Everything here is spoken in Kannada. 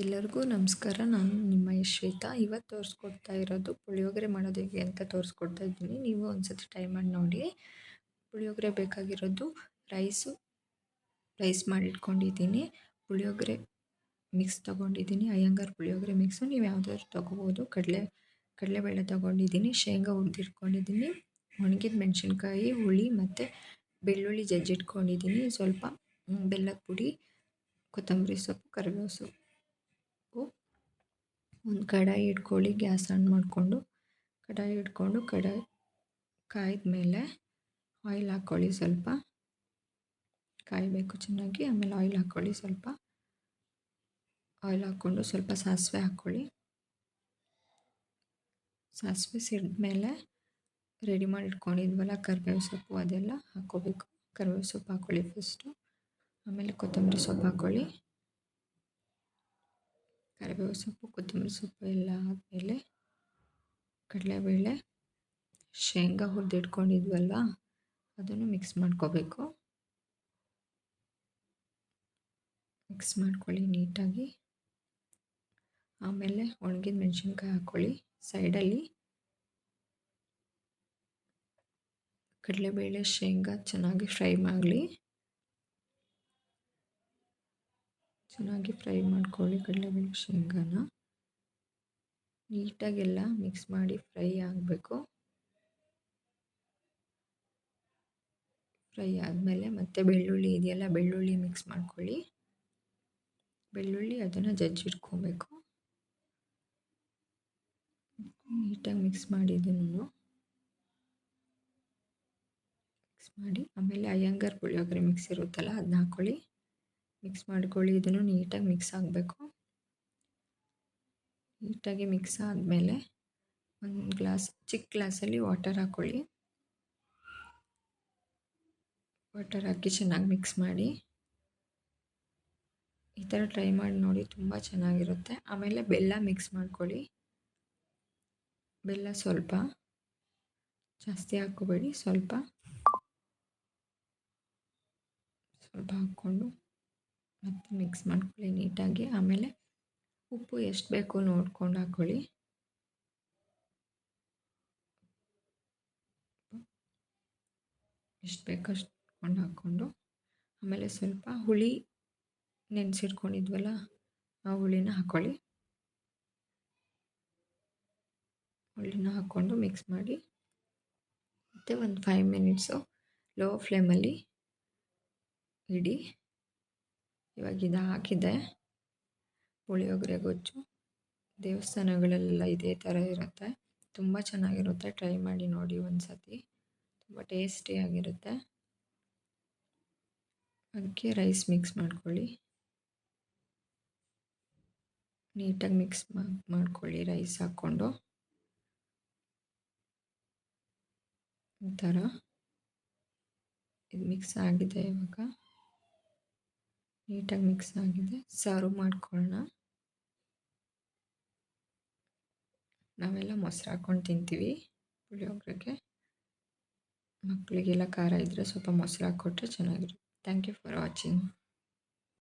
ಎಲ್ಲರಿಗೂ ನಮಸ್ಕಾರ. ನಾನು ನಿಮ್ಮ ಶ್ವೇತಾ ಇವತ್ತು ತೋರಿಸ್ಕೊಡ್ತಾ ಇರೋದು ಪುಳಿಯೋಗರೆ ಮಾಡೋದು ಹೇಗೆ ಅಂತ ತೋರಿಸ್ಕೊಡ್ತಾ ಇದ್ದೀನಿ. ನೀವು ಒಂದ್ಸತಿ ಟ್ರೈ ಮಾಡಿ ನೋಡಿ. ಪುಳಿಯೋಗರೆ ಬೇಕಾಗಿರೋದು ರೈಸು ರೈಸ್ ಮಾಡಿಟ್ಕೊಂಡಿದ್ದೀನಿ. ಪುಳಿಯೋಗರೆ ಮಿಕ್ಸ್ ತೊಗೊಂಡಿದ್ದೀನಿ. ಅಯ್ಯಂಗಾರ್ ಪುಳಿಯೋಗರೆ ಮಿಕ್ಸು. ನೀವು ಯಾವುದಾದ್ರು ತೊಗೋಬೋದು. ಕಡಲೆ, ಕಡಲೆಬೇಳೆ ತೊಗೊಂಡಿದ್ದೀನಿ. ಶೇಂಗಾ ಹುರಿದಿಟ್ಕೊಂಡಿದ್ದೀನಿ. ಒಣಗಿದ ಮೆಣಸಿನ್ಕಾಯಿ, ಹುಳಿ ಮತ್ತು ಬೆಳ್ಳುಳ್ಳಿ ಜಜ್ಜಿಟ್ಕೊಂಡಿದ್ದೀನಿ. ಸ್ವಲ್ಪ ಬೆಲ್ಲದ ಪುಡಿ, ಕೊತ್ತಂಬರಿ ಸೊಪ್ಪು, ಕರಿಬೇವು ಸೊಪ್ಪು. ಒಂದು ಕಡಾಯಿ ಇಟ್ಕೊಳ್ಳಿ, ಗ್ಯಾಸ್ ಆನ್ ಮಾಡಿಕೊಂಡು, ಕಡಾಯಿ ಇಟ್ಕೊಂಡು ಕಡಾಯಿ ಕಾಯ್ದ ಮೇಲೆ ಆಯಿಲ್ ಹಾಕ್ಕೊಳ್ಳಿ ಸ್ವಲ್ಪ. ಕಾಯಬೇಕು ಚೆನ್ನಾಗಿ, ಆಮೇಲೆ ಆಯಿಲ್ ಹಾಕ್ಕೊಳ್ಳಿ ಸ್ವಲ್ಪ. ಆಯಿಲ್ ಹಾಕ್ಕೊಂಡು ಸ್ವಲ್ಪ ಸಾಸಿವೆ ಹಾಕ್ಕೊಳ್ಳಿ. ಸಾಸಿವೆ ಸಿಡಿದ ಮೇಲೆ ರೆಡಿ ಮಾಡಿ ಇಟ್ಕೊಂಡಿದ್ವಲ್ಲ, ಕರಿಬೇವು ಸೊಪ್ಪು ಅದೆಲ್ಲ ಹಾಕ್ಕೋಬೇಕು. ಕರಿಬೇವು ಸೊಪ್ಪು ಹಾಕ್ಕೊಳ್ಳಿ ಫಸ್ಟು ಆಮೇಲೆ ಕೊತ್ತಂಬರಿ ಸೊಪ್ಪು ಹಾಕ್ಕೊಳ್ಳಿ ಕರಿಬೇವು ಸೊಪ್ಪು, ಕೊತ್ತಂಬರಿ ಸೊಪ್ಪು ಎಲ್ಲ ಆದಮೇಲೆ ಕಡಲೆಬೇಳೆ, ಶೇಂಗಾ ಹುರಿದಿಟ್ಕೊಂಡಿದ್ವಲ್ಲ ಅದನ್ನು ಮಿಕ್ಸ್ ಮಾಡ್ಕೋಬೇಕು. ಮಿಕ್ಸ್ ಮಾಡ್ಕೊಳ್ಳಿ ನೀಟಾಗಿ. ಆಮೇಲೆ ಒಣಗಿದ ಮೆಣಸಿನ್ಕಾಯಿ ಹಾಕ್ಕೊಳ್ಳಿ. ಸೈಡಲ್ಲಿ ಕಡಲೆಬೇಳೆ, ಶೇಂಗಾ ಚೆನ್ನಾಗಿ ಫ್ರೈ ಮಾಡಲಿ. ಚೆನ್ನಾಗಿ ಫ್ರೈ ಮಾಡ್ಕೊಳ್ಳಿ ಕಡಲೆಬೇಳೆ ಶೇಂಗಾನ. ನೀಟಾಗೆಲ್ಲ ಮಿಕ್ಸ್ ಮಾಡಿ ಫ್ರೈ ಆಗಬೇಕು. ಫ್ರೈ ಆದಮೇಲೆ ಮತ್ತೆ ಬೆಳ್ಳುಳ್ಳಿ ಇದೆಯಲ್ಲ, ಬೆಳ್ಳುಳ್ಳಿ ಮಿಕ್ಸ್ ಮಾಡ್ಕೊಳ್ಳಿ. ಬೆಳ್ಳುಳ್ಳಿ ಅದನ್ನು ಜಜ್ಜಿಟ್ಕೊಬೇಕು ನೀಟಾಗಿ ಮಿಕ್ಸ್ ಮಾಡಿ ಇದನ್ನು. ಮಿಕ್ಸ್ ಮಾಡಿ ಆಮೇಲೆ ಅಯ್ಯಂಗಾರ್ ಪುಳಿಯೋಗರೆ ಮಿಕ್ಸ್ ಇರುತ್ತಲ್ಲ ಅದನ್ನ ಹಾಕ್ಕೊಳ್ಳಿ ಮಿಕ್ಸ್ ಮಾಡ್ಕೊಳ್ಳಿ, ಇದನ್ನು ನೀಟಾಗಿ ಮಿಕ್ಸ್ ಆಗಬೇಕು. ನೀಟಾಗಿ ಮಿಕ್ಸ್ ಆದಮೇಲೆ ಒಂದು ಗ್ಲಾಸ್, ಚಿಕ್ಕ ಗ್ಲಾಸಲ್ಲಿ ವಾಟರ್ ಹಾಕ್ಕೊಳ್ಳಿ ವಾಟರ್ ಹಾಕಿ ಚೆನ್ನಾಗಿ ಮಿಕ್ಸ್ ಮಾಡಿ. ಈ ಥರ ಟ್ರೈ ಮಾಡಿ ನೋಡಿ ತುಂಬ ಚೆನ್ನಾಗಿರುತ್ತೆ. ಆಮೇಲೆ ಬೆಲ್ಲ ಮಿಕ್ಸ್ ಮಾಡ್ಕೊಳ್ಳಿ. ಬೆಲ್ಲ ಸ್ವಲ್ಪ. ಜಾಸ್ತಿ ಹಾಕೋಬೇಡಿ ಸ್ವಲ್ಪ. ಸ್ವಲ್ಪ ಹಾಕ್ಕೊಂಡು. ಮತ್ತು ಮಿಕ್ಸ್ ಮಾಡ್ಕೊಳ್ಳಿ ನೀಟಾಗಿ. ಆಮೇಲೆ ಉಪ್ಪು ಎಷ್ಟು ಬೇಕು ನೋಡ್ಕೊಂಡು ಹಾಕ್ಕೊಳ್ಳಿ ಎಷ್ಟು ಬೇಕೋ ಅಷ್ಟು ಹಾಕ್ಕೊಂಡು ಆಮೇಲೆ ಸ್ವಲ್ಪ ಹುಳಿ ನೆನೆಸಿಟ್ಕೊಂಡಿದ್ವಲ್ಲ, ಆ ಹುಳಿನ ಹಾಕ್ಕೊಳ್ಳಿ ಹುಳಿನ ಹಾಕ್ಕೊಂಡು ಮಿಕ್ಸ್ ಮಾಡಿ. ಮತ್ತು ಒಂದು ಫೈವ್ ಮಿನಿಟ್ಸು ಲೋ ಫ್ಲೇಮಲ್ಲಿ ಇಡಿ. ಇವಾಗ ಇದು ಹಾಕಿದೆ ಪುಳಿಯೋಗರೆ ಗೊಜ್ಜು. ದೇವಸ್ಥಾನಗಳಲ್ಲೆಲ್ಲ ಇದೇ ಥರ ಇರುತ್ತೆ. ತುಂಬ ಚೆನ್ನಾಗಿರುತ್ತೆ. ಟ್ರೈ ಮಾಡಿ ನೋಡಿ ಒಂದು ಸತಿ ತುಂಬ ಟೇಸ್ಟಿಯಾಗಿರುತ್ತೆ ಅದಕ್ಕೆ ರೈಸ್ ಮಿಕ್ಸ್ ಮಾಡ್ಕೊಳ್ಳಿ. ನೀಟಾಗಿ ಮಿಕ್ಸ್ ಮಾಡ್ಕೊಳ್ಳಿ ರೈಸ್ ಹಾಕ್ಕೊಂಡು. ಈ ಥರ ಇದು ಮಿಕ್ಸ್ ಆಗಿದೆ ಇವಾಗ. ನೀಟಾಗಿ ಮಿಕ್ಸ್ ಆಗಿದೆ. ಸರ್ವ್ ಮಾಡ್ಕೊಳ್ಳೋಣ. ನಾವೆಲ್ಲ ಮೊಸರು ಹಾಕ್ಕೊಂಡು ತಿಂತೀವಿ ಪುಳಿಯೋಗರೆಗೆ. ಮಕ್ಕಳಿಗೆಲ್ಲ ಖಾರ ಇದ್ದರೆ ಸ್ವಲ್ಪ ಮೊಸರು ಹಾಕ್ಕೊಟ್ರೆ ಚೆನ್ನಾಗಿರುತ್ತೆ. Thank you for watching